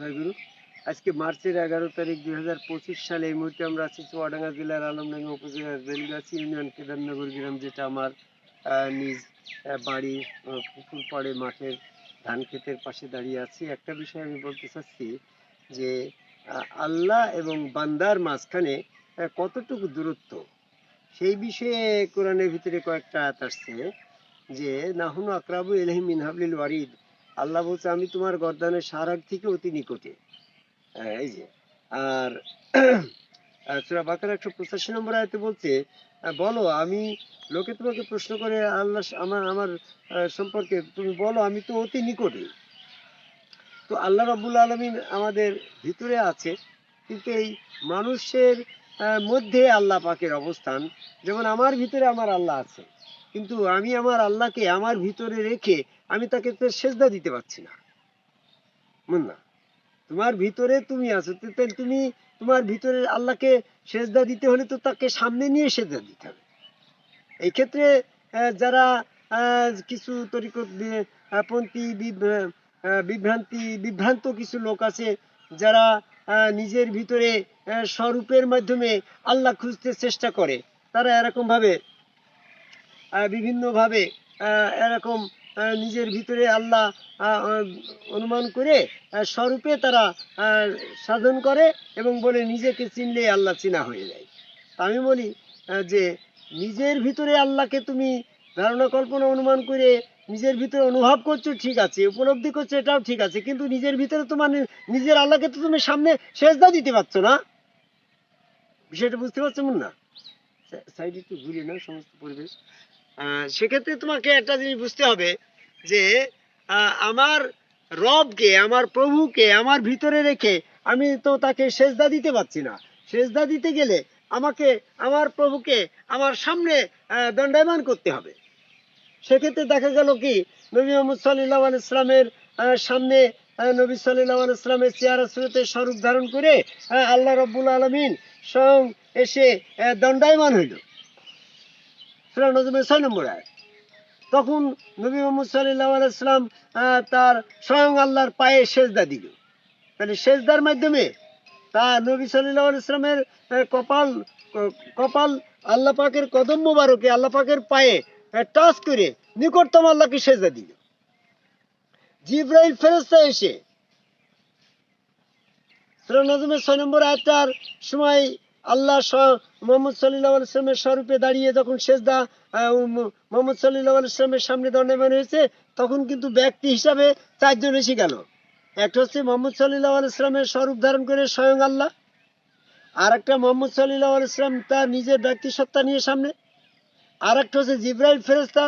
জয়গুরু আজকে মার্চের এগারো তারিখ দুই হাজার পঁচিশ সালে এই মুহূর্তে আমরা আছি চুয়াডাঙ্গা জেলার আলমডাঙ্গা উপজেলার বেলগাছি ইউনিয়ন কেদারনগর গ্রাম, যেটা আমার নিজ বাড়ি পুকুর পাড়ে মাঠের ধান ক্ষেতের পাশে দাঁড়িয়ে আছি। একটা বিষয় আমি বলতে চাচ্ছি যে আল্লাহ এবং বান্দার মাঝখানে কতটুকু দূরত্ব? সেই বিষয়ে কোরআনের ভিতরে কয়েকটা আয়াত আসছে যে, নাহুনু আকরাবু ইলাহি মিন হাবলিল ওয়ারিদ। আল্লাহ বলছে, আমি তোমার গর্দানের সারাগ থেকে অতি নিকটে। এই যে। আর সুরা বাকার একশো পঁচাশি নম্বর আয়তে বলছে বলো, আমি লোকে তোমাকে প্রশ্ন করে, আল্লাহ, আমার আমার সম্পর্কে তুমি বলো, আমি তো অতি নিকটে। তো আল্লাহ রাব্বুল আলমিন আমাদের ভিতরে আছে, কিন্তু এই মানুষের মধ্যে আল্লাহ পাকের অবস্থান, যেমন আমার ভিতরে আমার আল্লাহ আছে। কিন্তু আমি আমার আল্লাহকে আমার ভিতরে রেখে আমি তাকে তো সেজদা দিতে পারছি না। মন না? তোমার ভিতরে তুমি আছো তুমি তোমার ভিতরে আল্লাহকে সেজদা দিতে হলে তো তাকে সামনে নিয়ে সেজদা দিতে হবে। এই ক্ষেত্রে যারা কিছু তরিকত পন্থী বিভ- বিভ্রান্তি, বিভ্রান্ত কিছু লোক আছে, যারা নিজের ভিতরে স্বরূপের মাধ্যমে আল্লাহ খুঁজতে চেষ্টা করে, তারা এরকম ভাবে বিভিন্ন ভাবে এরকম নিজের ভিতরে আল্লাহ অনুমান করে স্বরূপে তারা সাধন করে এবং বলে নিজেকে চিনলে আল্লাহ চিনা হয়ে যায়। আমি বলি যে নিজের ভিতরে আল্লাহকে তুমি ধারণা, কল্পনা, অনুমান করে নিজের ভিতরে অনুভব করছ, ঠিক আছে, উপলব্ধি করছ, এটাও ঠিক আছে, কিন্তু নিজের ভিতরে তোমার নি- নিজের আল্লাহকে তো তুমি সামনে সেজদা দিতে পারছ না। বিষয়টা বুঝতে পারছ মন না সাইড একটু ঘুরিয়ে নাও, সমস্ত পরিবেশ। সেক্ষেত্রে তোমাকে একটা জিনিস বুঝতে হবে যে আমার রবকে, আমার প্রভুকে, আমার ভিতরে রেখে আমি তো তাকে সেজদা দিতে পারছি না। সেজদা দিতে গেলে আমাকে, আমার প্রভুকে আমার সামনে দণ্ডায়মান করতে হবে। সেক্ষেত্রে দেখা গেল কি, নবী মোহাম্মদ সাল্লাহ ইসলামের সামনে নবী সাল্লাহ ইসলামের চেয়ারা সুরতে স্বরূপ ধারণ করে আল্লাহ রব্বুল আলমিন স্বয়ং এসে দণ্ডায়মান হইল। সুরা নজমের ছয় নম্বর। আয় তখন নবী মোহাম্মদ সাল্লাহ আলাইসলাম তার স্বয়ং আল্লাহর পায়ে সেজদা দিল। তাহলে সেজদার মাধ্যমে তা নবী সাল্লাহ আলাইসলামের কপাল কপাল আল্লাহ পাকের কদম মোবারকে আল্লাহ পাকের পায়ে টাচ করে নিকটতম আল্লাহকে সেজদা দিল। জিব্রাইল ফেরেস্তা এসে সুরা নজমের ছয় নম্বর আয়টার সময় আল্লাহ মোহাম্মদ সাল্লাহ আলাইসলামের স্বরূপে দাঁড়িয়ে যখন সেজদা মোহাম্মদ সাল্লাহ আলাইসলামের সামনে দণ্ডায়মান হয়েছে, তখন কিন্তু ব্যক্তি হিসাবে চারজন এসে গেল। একটা হচ্ছে মোহাম্মদ সাল্লাহ আলাইসলামের স্বরূপ ধারণ করে স্বয়ং আল্লাহ আর একটা মোহাম্মদ সাল্লাহ আলাইসলাম তার নিজের ব্যক্তি সত্তা নিয়ে সামনে আর একটা হচ্ছে জিব্রাইল ফেরেস্তা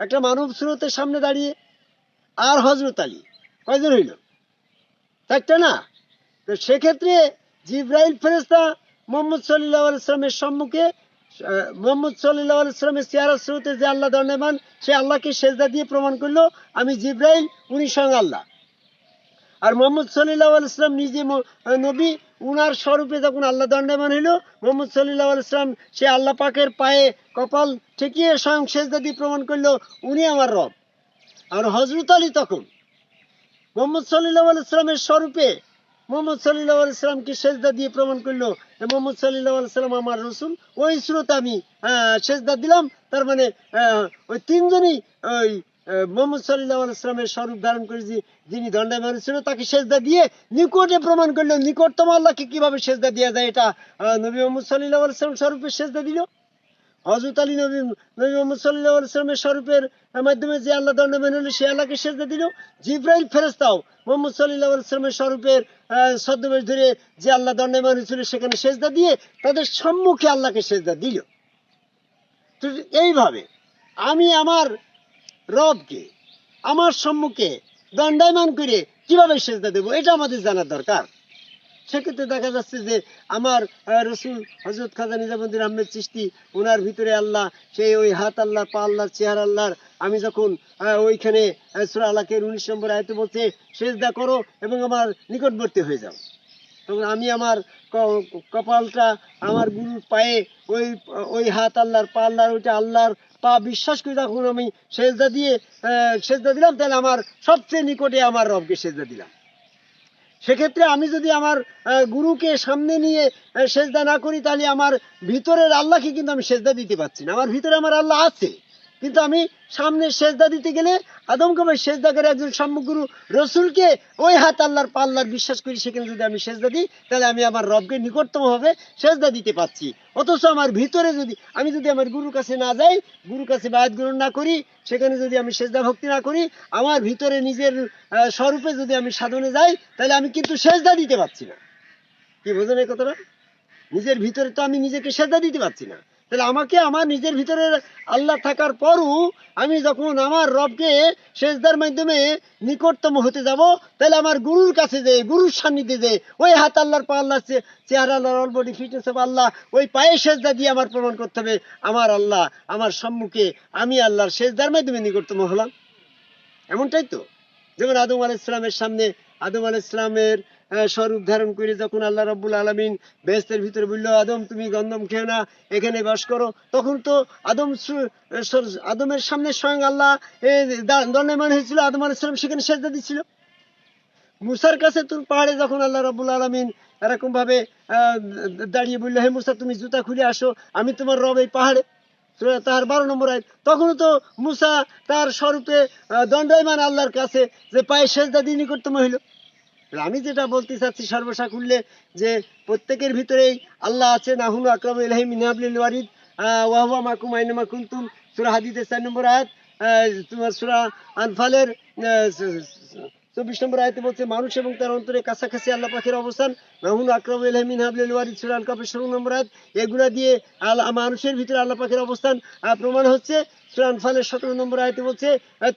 একটা মানব স্রোতের সামনে দাঁড়িয়ে, আর হজরত আলী। কয়জন হইল? চারটা না? তো সেক্ষেত্রে জিব্রাইল ফেরেস্তা মোহাম্মদ সাল্লাহ আলাইসলামের সম্মুখে মোহাম্মদ সাল্লাহ আলাইসলামের চেয়ারা স্রোতে যে আল্লাহ দণ্ডমান সে আল্লাহকে সেজদা দিয়ে প্রমাণ করল, আমি জিব্রাইল, উনি স্বয়ং আল্লাহ। আর মোহাম্মদ সাল্লাহ আলাইসলাম নিজে নবী, উনার স্বরূপে যখন আল্লাহ দণ্ডমান হইল, মোহাম্মদ সাল্লাহ আলাইসলাম সে আল্লাহ পাকের পায়ে কপাল ঠেকিয়ে স্বয়ং সেজদা দিয়ে প্রমাণ করল, উনি আমার রব। আর হজরত আলী তখন, মোহাম্মদ সাল্লাহ আলাইসলামের স্বরূপে মোহাম্মদ সাল্লাহ আলাইসলামকে সেজদা দিয়ে প্রমাণ করল মোহাম্মদ সাল্লাহ আলাইসাল্লাম আমার রসুল। ওই স্রোতে আমি সেজদা দিলাম। তার মানে ওই তিনজনই ওই মোহাম্মদ সাল্লাহ আলাইসলামের স্বরূপ ধারণ করে যে- যিনি দণ্ডায়মান ছিল, তাকে সেজদা দিয়ে নিকটে প্রমাণ করল। নিকটতম আল্লাহকে কীভাবে সেজদা দেওয়া যায় এটা নবী মোহাম্মদ সাল্লাহ আলাইসলাম স্বরূপে সেজদা দিল। হজরত আলী নবী নবী মোহাম্মদ সাল্লাহ আলাইসলামের স্বরূপের মাধ্যমে যে আল্লাহ দণ্ডমান হলো সে আল্লাহকে সেজদা দিল। জিব্রাইল ফেরেস্তাও মোহাম্মদ সাল্লাহ আলাইসলামের স্বরূপের ছদ্মবেশ ধরে যে আল্লাহ দণ্ডমান হয়েছিল সেখানে সেজদা দিয়ে তাদের সম্মুখে আল্লাহকে সেজদা দিল। তো এইভাবে আমি আমার রবকে, আমার সম্মুখে দণ্ডায়মান করে কীভাবে সেজদা দেবো, এটা আমাদের জানার দরকার। সেক্ষেত্রে দেখা যাচ্ছে যে আমার রসুল হজরত খাজা নিজামুদ্দিন আহমেদ চিস্তি ওনার ভিতরে আল্লাহ, সেই ওই হাত আল্লাহ পা আল্লাহ চেহার আল্লাহর, আমি যখন ওইখানে সূরা আলাকের উনিশ নম্বর আয়তে বলছে, সেজদা করো এবং আমার নিকটবর্তী হয়ে যাও। তখন আমি আমার কপালটা, আমার গুরুর পায়ে, ওই ওই হাত আল্লাহর, পা আল্লাহর, ওইটা আল্লাহর পা বিশ্বাস করে যখন আমি সেজদা দিয়ে সেজদা দিলাম, তাহলে আমার সবচেয়ে নিকটে আমার রবকে সেজদা দিলাম। সেক্ষেত্রে আমি যদি আমার গুরুকে সামনে নিয়ে সেজদা না করি, তাহলে আমার ভিতরের আল্লাহকে কিন্তু আমি সেজদা দিতে পারছি না। আমার ভিতরে আমার আল্লাহ আছে। কিন্তু আমি সামনে সেজদা দিতে গেলে আদমকে সেজদা করে একজন সম্মুখগুরু রসুলকে ওই হাত আল্লাহর পাল্লার বিশ্বাস করি, সেখানে যদি আমি সেজদা দিই, তাহলে আমি আমার রবকে নিকটতম ভাবে সেজদা দিতে পারছি। অথচ আমার ভিতরে যদি, আমি যদি আমার গুরুর কাছে না যাই, গুরুর কাছে বায়াত গ্রহণ না করি, সেখানে যদি আমি সেজদা ভক্তি না করি, আমার ভিতরে নিজের স্বরূপে যদি আমি সাধনে যাই, তাহলে আমি কিন্তু সেজদা দিতে পারছি না। কি বোঝেন এই কথাটা? নিজের ভিতরে তো আমি নিজেকে সেজদা দিতে পারছি না। তাহলে আমাকে আমার নিজের ভিতরে আল্লাহ থাকার পরও আমি যখন আমার রবকে সেজদার মাধ্যমে নিকটতম হতে যাব, তাহলে আমার গুরুর কাছে যে, গুরুর সান্নিধ্যে যে, ওই হাত আল্লাহর পা আল্লাহ চেহারা, আল্লাহর অল ফিটনেস অফ আল্লাহ, ওই পায়ে সেজদা দিয়ে আমার প্রমাণ করতে হবে, আমার আল্লাহ, আমার সম্মুখে আমি আল্লাহর সেজদার মাধ্যমে নিকটতম হলাম। এমনটাই তো? যেমন আদম আলাহ ইসলামের সামনে আদম আলাহ ইসলামের স্বরূপ ধারণ করে যখন আল্লাহ রাব্বুল আলমিন বেহেস্তের ভিতরে বলল আদম তুমি গন্ধম খেও না এখানে বাস করো তখন তো আদম আদমের সামনে স্বয়ং আল্লাহ এ, দা- দণ্ডায়মান হয়েছিল আদম আলাহ ইসলাম সেখানে সেজদা দিচ্ছিল মুসার কাছে তোর পাহাড়ে যখন আল্লাহ রাব্বুল আলমিন এরকম ভাবে আহ, দাঁড়িয়ে বলল হে মুসা তুমি জুতা খুলে আসো আমি তোমার রব এই পাহাড়ে। তার বারো নম্বর আয়াত তখনও তো মুসা তার স্বরূপে দণ্ডায়মান আল্লাহর কাছে যে পায়ে সেজদা দিয়ে নিকটতম হইল। আমি যেটা বলতে চাচ্ছি সর্বসাকুল্যে যে প্রত্যেকের ভিতরেই আল্লাহ আছে নাহুন আকরাম ইলাহি মিনাবলিল ওয়ারিদ ওয়াহুয়া মাকুম আইনামা কুনতুম সূরা হাদিদের চার নম্বর আয়াত তোমার সূরা আনফালের চব্বিশ নম্বর আয়তে বলছে, মানুষ এবং তার অন্তরে কাছাকাছি আল্লাহ পাখির অবস্থান। নাহুন আকরাম এলহামিন মিনাবলিল ওয়ারিদ কাপের ষোলো নম্বর আয়াত, এগুলা দিয়ে আল্লাহ, মানুষের ভিতরে আল্লাহ পাখির অবস্থান। প্রমাণ হচ্ছে সুরান ফালের সতেরো নম্বর আয়তে বলছে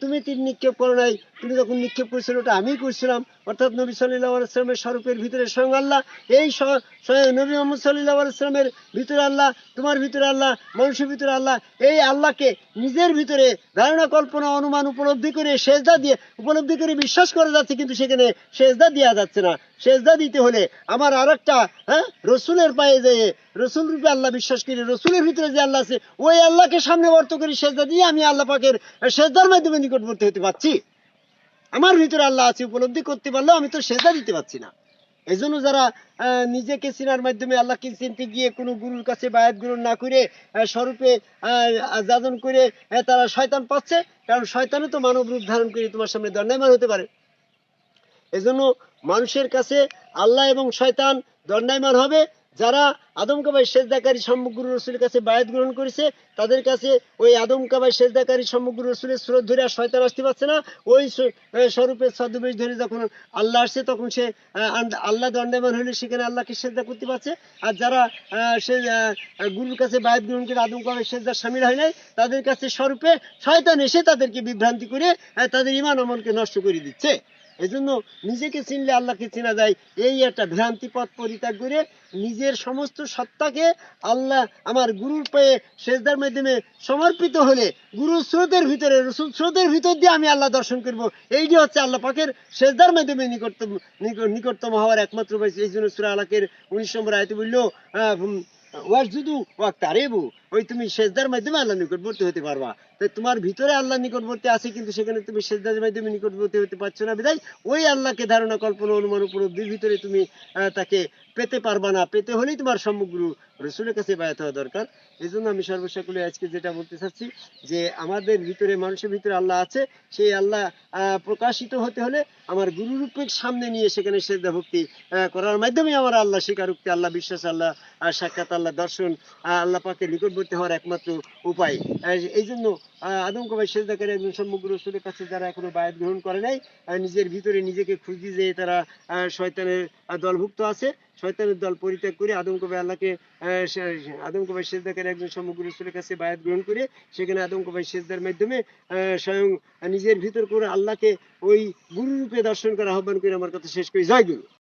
তুমি তীর নিক্ষেপ করো নাই। তুমি যখন নিক্ষেপ করেছিল ওটা আমিই করছিলাম। অর্থাৎ নবী সাল্লাহ আলাইসলামের স্বরূপের ভিতরে স্বয়ং আল্লাহ। এই স্বয়ং নবী মোহাম্মদ সাল্লাহ আলাইসলামের ভিতরে আল্লাহ, তোমার ভিতরে আল্লাহ, মানুষের ভিতরে আল্লাহ, এই আল্লাহকে নিজের ভিতরে ধারণা, কল্পনা, অনুমান উপলব্ধি করে সেজদা দিয়ে, উপলব্ধি করে বিশ্বাস করা যাচ্ছে, কিন্তু সেখানে সেজদা দেওয়া যাচ্ছে না। সেজদা দিতে হলে আমার আর একটা হ্যাঁ রসুলের পায়ে যে রসুল রূপে আল্লাহ বিশ্বাস করি, রসুলের ভিতরে যে আল্লাহ আছে, ওই আল্লাহকে সামনে বর্ত করি সেজদা দিয়ে আমি আল্লাহ পাকের সেজদার মাধ্যমে নিকটবর্তী হতে পারছি। আমার ভিতরে আল্লাহ আছে, উপলব্ধি করতে পারলেও আমি তো সেজদা দিতে পারছি না। এই জন্য যারা নিজেকে চিনার মাধ্যমে আল্লাহকে চিনতে গিয়ে কোনো গুরুর কাছে বায়াত গ্রহণ না করে স্বরূপে যাজন করে তারা শয়তান পাচ্ছে, কারণ শয়তানও তো মানব রূপ ধারণ করে তোমার সামনে দণ্ডায়মান হতে পারে। এজন্য মানুষের কাছে আল্লাহ এবং শয়তান দণ্ডায়মান হবে যারা আদম কাবাই সেজদাকারী সমগ্র রসুলের কাছে বায়াত গ্রহণ করেছে, তাদের কাছে ওই আদম কাবাই সেজদাকারী সমগ্র রসুলের স্রোত ধরে আর শয়তান আসতে পারছে না। ওই স্বরূপের ছদ্মবেশ ধরে যখন আল্লাহ আসছে, তখন সে আল্লাহ দণ্ডায়মান হলে সেখানে আল্লাহকে সেজদা করতে পারছে। আর যারা সে গুরুর কাছে বায়াত গ্রহণ করে আদম কাবাই সেজদার সামিল হয় নাই, তাদের কাছে স্বরূপে শয়তান এসে তাদেরকে বিভ্রান্তি করে তাদের ইমান আমলকে নষ্ট করে দিচ্ছে। এজন্য নিজেকে চিনলে আল্লাহকে চেনা যায়। এই একটা ভ্রান্তি পথ পরিত্যাগ করে নিজের সমস্ত সত্তাকে আল্লাহ আমার গুরুর পায়ে সেজদার মাধ্যমে সমর্পিত হলে গুরু স্রোতের ভিতরে, রসুল স্রোতের ভিতর দিয়ে আমি আল্লাহ দর্শন করব। এইটি হচ্ছে আল্লাহ পাকের সেজদার মাধ্যমে নিকটতম নিক- নিকটতম হওয়ার একমাত্র উপায়। এই জন্য সুরা আলাকের উনিশ নম্বর আয়তে বলল ওয়াসজুদু ওয়াক্তারিবু ওই তুমি সেজদার মাধ্যমে আল্লাহ নিকটবর্তী হতে পারবা। তাই তোমার ভিতরে আল্লাহ নিকটবর্তী আছে, কিন্তু সেখানে তুমি সেজদার মাধ্যমে নিকটবর্তী হতে পারছ না বিদায় ওই আল্লাহকে ধারণা, কল্পনা, অনুমান, উপলব্ধির ভিতরে তুমি তাকে পেতে পারবা না। পেতে হলেই তোমার সমগ্র রসুলের কাছে বায়াত হওয়া দরকার। এই জন্য আমি সর্বসাকুলে আজকে যেটা বলতে চাচ্ছি যে আমাদের ভিতরে মানুষের ভিতরে আল্লাহ আছে সেই আল্লাহ প্রকাশিত হতে হলে আমার গুরুরূপের সামনে নিয়ে সেখানে সেজদা ভক্তি করার মাধ্যমে আমার আল্লাহ স্বীকারোক্তি আল্লাহ বিশ্বাস আল্লাহ আহ, সাক্ষাৎ আল্লাহ দর্শন আল্লাহ পাকে নিকটবর্তী হওয়ার একমাত্র উপায়। এই জন্য আদম কবাই সেজদাকারী একজন সমগ্র রসুলের কাছে যারা এখনও বায়াত গ্রহণ করে নাই নিজের ভিতরে নিজেকে খুঁজি যে তারা শয়তানের দলভুক্ত আছে। শয়তানের দল পরিত্যাগ করে আদম কবাই আল্লাহকে আদম কবাই সেজদাকারী একজন সমগ্র রসুলের কাছে বায়াত গ্রহণ করে, সেখানে আদম কবাই সেজদার মাধ্যমে স্বয়ং নিজের ভিতর করে আল্লাহকে ওই গুরুরূপে দর্শন করা আহ্বান করে আমার কথা শেষ করি। জয় গুরু।